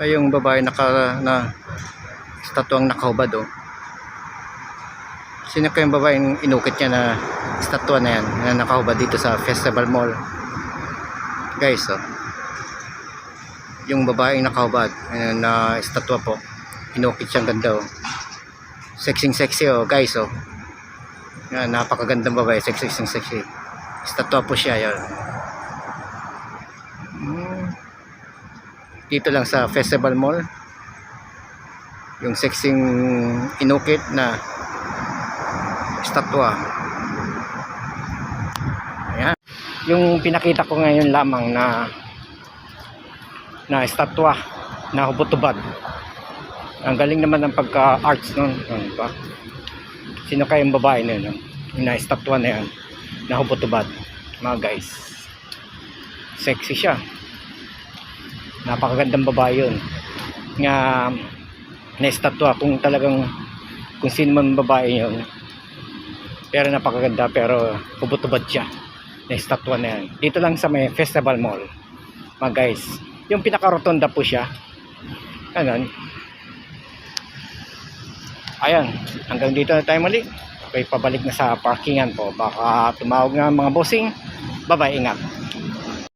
Ay, yung babae naka, na estatuang nakahubad oh. Sino kayong babaeng inukit niya na estatwa na yan na nakahubad dito sa Festival Mall? Guys, oh. Yung babaeng nakahubad eh, na estatwa po. Inukit siyang ganda oh. Sexy sexy oh, guys oh. Yan, napakagandang babae, sexy sexy. Estatwa po siya, yan. Dito lang sa Festival Mall. Yung sexing inukit na estatwa. Ayan. Yung pinakita ko ngayon lamang na na estatwa na hubotubad. Ang galing naman ng pagka-arts nun. Ano ba? Sino kayang babae na yun? Na estatwa na yan. Na hubotubad. Mga guys. Sexy siya. Napakagandang babae yun. Nga na estatwa kung talagang kung sino man babae yun. Pero napakaganda pero hubot-hubad siya na estatwa na yan. Dito lang sa may festival mall. Mga guys yung pinaka-rotonda po siya. Ganun. Ayan hanggang dito na tayo muli. Okay pabalik na sa parkingan po. Baka tumawag ang mga bossing. Bye bye ingat